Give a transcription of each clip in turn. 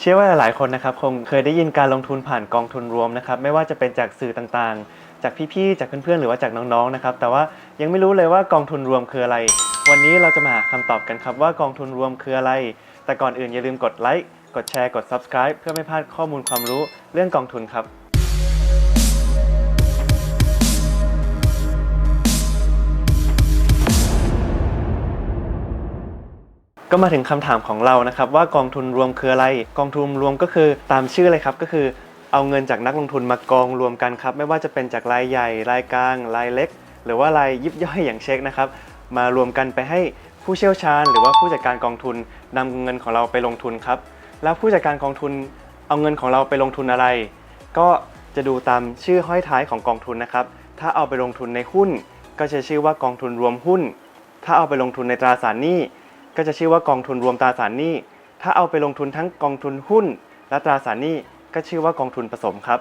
เชื่อว่าหลายๆคนนะครับคงเคยได้ยินการลงทุนผ่านกองทุนรวมนะครับไม่ว่าจะเป็นจากสื่อต่างๆ จากพี่ๆ จากเพื่อนๆ หรือว่าจากน้องๆ นะครับแต่ว่ายังไม่รู้เลยว่ากองทุนรวมคืออะไร วันนี้เราจะมาหาคำตอบกันครับว่ากองทุนรวมคืออะไร แต่ก่อนอื่นอย่าลืมกดไลค์ กดแชร์ กด subscribe เพื่อไม่พลาดข้อมูลความรู้เรื่องกองทุนครับ ก็มาถึงคำถามของเรานะครับว่ากองทุนรวมคืออะไร กองทุนรวมก็คือตามชื่อเลยครับก็คือเอาเงินจากนักลงทุนมากองรวมกันครับ ไม่ว่าจะเป็นจากรายใหญ่รายกลางรายเล็ก หรือว่ารายยิบย่อยอย่างเช็คนะครับ มารวมกันไปให้ผู้เชี่ยวชาญ หรือว่าผู้จัดการกองทุนนำเงินของเราไปลงทุนครับ แล้วผู้จัดการกองทุนเอาเงินของเราไปลงทุนอะไร ก็จะดูตามชื่อห้อยท้ายของกองทุนนะครับ ถ้าเอาไปลงทุนในหุ้น ก็จะชื่อว่ากองทุนรวมหุ้น ถ้าเอาไปลงทุนในตราสารหนี้ ก็จะชื่อว่ากองทุนรวมตราสารหนี้ ถ้าเอาไปลงทุนทั้งกองทุนหุ้น และตราสารหนี้ก็ชื่อว่ากองทุนผสมครับ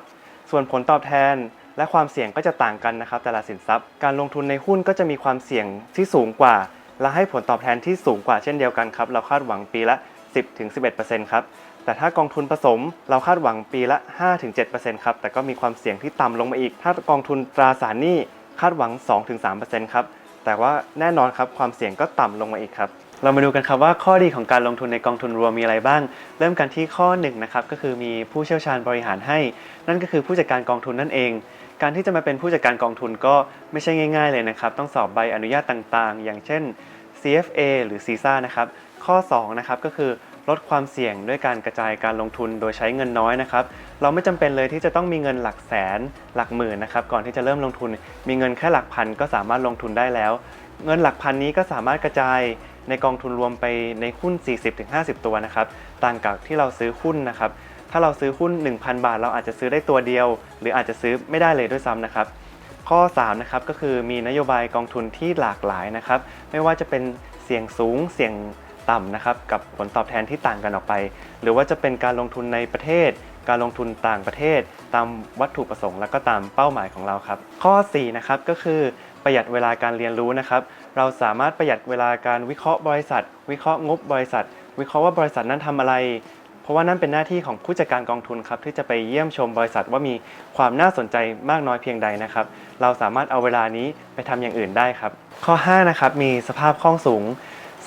ส่วนผลตอบแทนและความเสี่ยงก็จะต่างกันนะครับ แต่ละสินทรัพย์ การลงทุนในหุ้นก็จะมีความเสี่ยงที่สูงกว่า และให้ผลตอบแทนที่สูงกว่าเช่นเดียวกันครับ เราคาดหวังปีละ 10-11%ครับ แต่ถ้ากองทุนผสมเราคาดหวังปีละ 5-7%ครับ แต่ก็มีความเสี่ยงที่ต่ำลงมาอีก ถ้ากองทุนตราสารหนี้คาดหวัง 2-3%ครับ แต่ว่าแน่นอนครับความเสี่ยงก็ต่ำลงมาอีกครับ เรามาดูกันครับว่าข้อดีของการลงทุนในกองทุนรวมมีอะไรบ้าง เริ่มกันที่ข้อ1นงนะครับก็คือมีผู้เชี่ยวชาญบริหารให้ นั่นก็คือผู้จัดการกองทุนนั่นเอง การที่จะมาเป็นผู้จัดการกองทุนก็ไม่ใช่ง่ายๆเลยนะครับ ต้องสอบใบอนุญาตต่างๆ อย่างเช่น CFA หรือ CISA นะครับข้อ2นะครับก็คือลดความเสี่ยงด้วยการกระจายการลงทุนโดยใช้เงินน้อยนะครับ เราไม่จำเป็นเลยที่จะต้องมีเงินหลักแสนหลักหมื่นนะครับก่อนที่จะเริ่มลงทุน มีเงินแค่หลักพันก็สามารถลงทุนได้แล้ว เงินหลักพันนี้ก็สามารถกระจาย ในกองทุนรวมไปในหุ้น 40-50 ตัวนะครับต่างกับที่เราซื้อหุ้นนะครับถ้าเราซื้อหุ้น 1,000 บาท เราอาจจะซื้อได้ตัวเดียว หรืออาจจะซื้อไม่ได้เลยด้วยซ้ำนะครับข้อ3นะครับก็คือมีนโยบายกองทุนที่หลากหลายนะครับไม่ว่าจะเป็นเสี่ยงสูงเสี่ยงต่ำนะครับกับผลตอบแทนที่ต่างกันออกไป หรือว่าจะเป็นการลงทุนในประเทศ การลงทุนต่างประเทศ ตามวัตถุประสงค์ และก็ตามเป้าหมายของเราครับ ข้อ4นะครับก็คือ ประหยัดเวลาการเรียนรู้นะครับ เราสามารถประหยัดเวลาการวิเคราะห์บริษัท วิเคราะห์งบบริษัท วิเคราะห์ว่าบริษัทนั้นทำอะไร เพราะว่านั่นเป็นหน้าที่ของผู้จัดการกองทุนครับที่จะไปเยี่ยมชมบริษัทว่ามีความน่าสนใจมากน้อยเพียงใดนะครับ เราสามารถเอาเวลานี้ไปทำอย่างอื่นได้ครับ ข้อ5นะครับมีสภาพคล่องสูง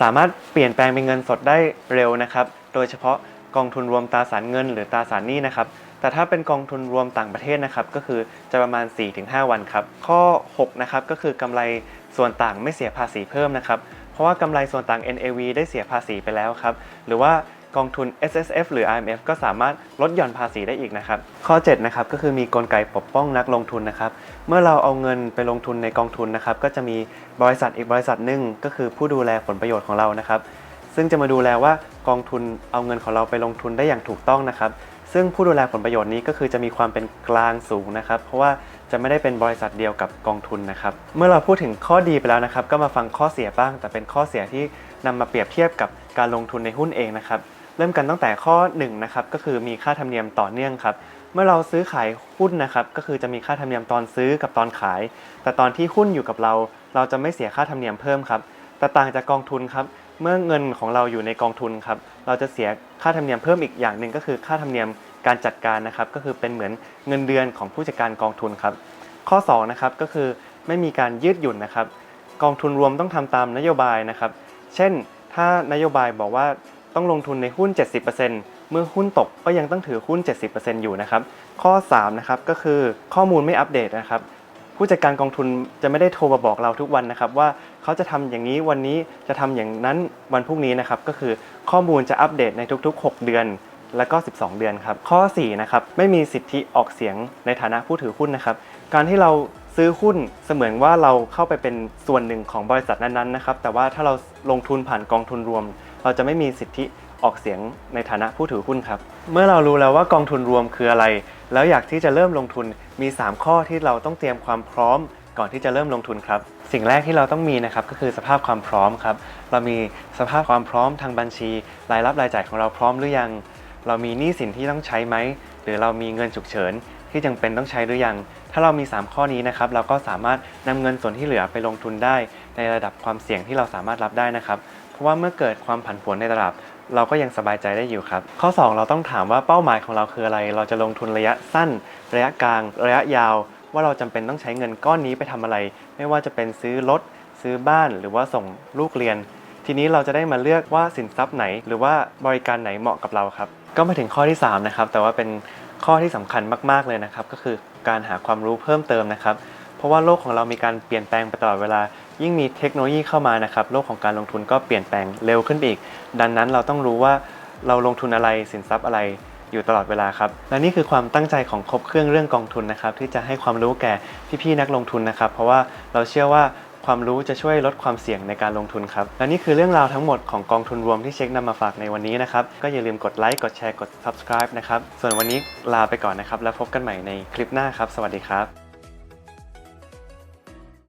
สามารถเปลี่ยนแปลงเป็นเงินสดได้เร็วนะครับ โดยเฉพาะกองทุนรวมตราสารเงิน หรือตราสารหนี้นะครับ แต่ถ้าเป็นกองทุนรวมต่างประเทศนะครับก็คือจะประมาณ 4-5 วันครับ ข้อ6นะครับก็คือกำไรส่วนต่างไม่เสียภาษีเพิ่มนะครับ เพราะว่ากำไรส่วนต่าง NAV ได้เสียภาษีไปแล้วครับ หรือว่ากองทุน S S F หรือ I M F ก็สามารถลดหย่อนภาษีได้อีกนะครับ ข้อ7นะครับก็คือมีกลไกปกป้องนักลงทุนนะครับ เมื่อเราเอาเงินไปลงทุนในกองทุนนะครับ ก็จะมีบริษัทอีกบริษัทหนึ่งก็คือผู้ดูแลผลประโยชน์ของเรานะครับ ซึ่งจะมาดูแลว่ากองทุนเอาเงินของเราไปลงทุนได้อย่างถูกต้องนะครับ ซึ่งผู้ดูแลผลประโยชน์นี้ก็คือจะมีความเป็นกลางสูงนะครับ เพราะว่าจะไม่ได้เป็นบริษัทเดียวกับกองทุนนะครับ เมื่อเราพูดถึงข้อดีไปแล้วนะครับ ก็มาฟังข้อเสียบ้าง แต่เป็นข้อเสียที่นำมาเปรียบเทียบกับการลงทุนในหุ้นเองนะครับ เริ่มกันตั้งแต่ข้อ1นะครับก็คือมีค่าธรรมเนียมต่อเนื่องครับ เมื่อเราซื้อขายหุ้นนะครับก็คือจะมีค่าธรรมเนียมตอนซื้อกับตอนขาย แต่ตอนที่หุ้นอยู่กับเรา เราจะไม่เสียค่าธรรมเนียมเพิ่มครับแต่ต่างจากกองทุนครับ เมื่อเงินของเราอยู่ในกองทุนครับ เราจะเสียค่าธรรมเนียมเพิ่มอีกอย่างหนึ่งก็คือค่าธรรมเนียมการจัดการนะครับ ก็คือเป็นเหมือนเงินเดือนของผู้จัดการกองทุนครับ ข้อ2นะครับก็คือไม่มีการยืดหยุ่นนะครับ กองทุนรวมต้องทำตามนโยบายนะครับ เช่น ถ้านโยบายบอกว่าต้องลงทุนในหุ้น 70%เมื่อหุ้นตกก็ยังต้องถือหุ้น 70%อยู่นะครับ ข้อ3นะครับก็คือข้อมูลไม่อัปเดตนะครับ ผู้จัดการกองทุนจะไม่ได้โทรมาบอกเราทุกวันนะครับว่าเขาจะทำอย่างนี้วันนี้จะทำอย่างนั้นวันพรุ่งนี้นะครับก็คือข้อมูลจะอัปเดตในทุกๆ 6 เดือนแล้วก็ 12 เดือนครับ ข้อ4นะครับไม่มีสิทธิออกเสียงในฐานะผู้ถือหุ้นนะครับ การที่เราซื้อหุ้นเสมือนว่าเราเข้าไปเป็นส่วนหนึ่งของบริษัทนั้นๆนะครับ แต่ว่าถ้าเราลงทุนผ่านกองทุนรวม เราจะไม่มีสิทธิออกเสียงในฐานะผู้ถือหุ้นครับ เมื่อเรารู้แล้วว่ากองทุนรวมคืออะไร แล้วอยากที่จะเริ่มลงทุน มี 3 ข้อที่เราต้องเตรียมความพร้อมก่อนที่จะเริ่มลงทุนครับ สิ่งแรกที่เราต้องมีนะครับก็คือสภาพความพร้อมครับ เรามีสภาพความพร้อมทางบัญชี รายรับรายจ่ายของเราพร้อมหรือยัง เรามีหนี้สินที่ต้องใช้ไหม หรือเรามีเงินฉุกเฉินที่จำเป็นต้องใช้หรือยัง ถ้าเรามี 3 ข้อนี้นะครับ เราก็สามารถนำเงินส่วนที่เหลือไปลงทุนได้ ในระดับความเสี่ยงที่เราสามารถรับได้นะครับ เพราะว่าเมื่อเกิดความผันผวนในตลาด เราก็ยังสบายใจได้อยู่ครับ ข้อ 2 เราต้องถามว่าเป้าหมายของเราคืออะไร เราจะลงทุนระยะสั้น ระยะกลาง ระยะยาว ว่าเราจำเป็นต้องใช้เงินก้อนนี้ไปทำอะไร ไม่ว่าจะเป็นซื้อรถซื้อบ้านหรือว่าส่งลูกเรียน ทีนี้เราจะได้มาเลือกว่าสินทรัพย์ไหน หรือว่าบริการไหนเหมาะกับเราครับ ก็มาถึงข้อที่ 3 นะครับ แต่ว่าเป็นข้อที่สำคัญมากๆเลยนะครับ ก็คือการหาความรู้เพิ่มเติมนะครับ เพราะว่าโลกของเรามีการเปลี่ยนแปลงไปตลอดเวลา ยิ่งมีเทคโนโลยีเข้ามานะครับโลกของการลงทุนก็เปลี่ยนแปลงเร็วขึ้นไปอีก ดังนั้นเราต้องรู้ว่าเราลงทุนอะไรสินทรัพย์อะไรอยู่ตลอดเวลาครับและนี่คือความตั้งใจของครบเครื่องเรื่องกองทุนนะครับที่จะให้ความรู้แก่พี่ๆนักลงทุนนะครับ เพราะว่าเราเชื่อว่าความรู้จะช่วยลดความเสี่ยงในการลงทุนครับ และนี่คือเรื่องราวทั้งหมดของกองทุนรวมที่เช็คนำมาฝากในวันนี้นะครับ ก็อย่าลืมกดไลค์ กดแชร์ กด subscribe นะครับ ส่วนวันนี้ลาไปก่อนนะครับ แล้วพบกันใหม่ในคลิปหน้าครับ สวัสดีครับ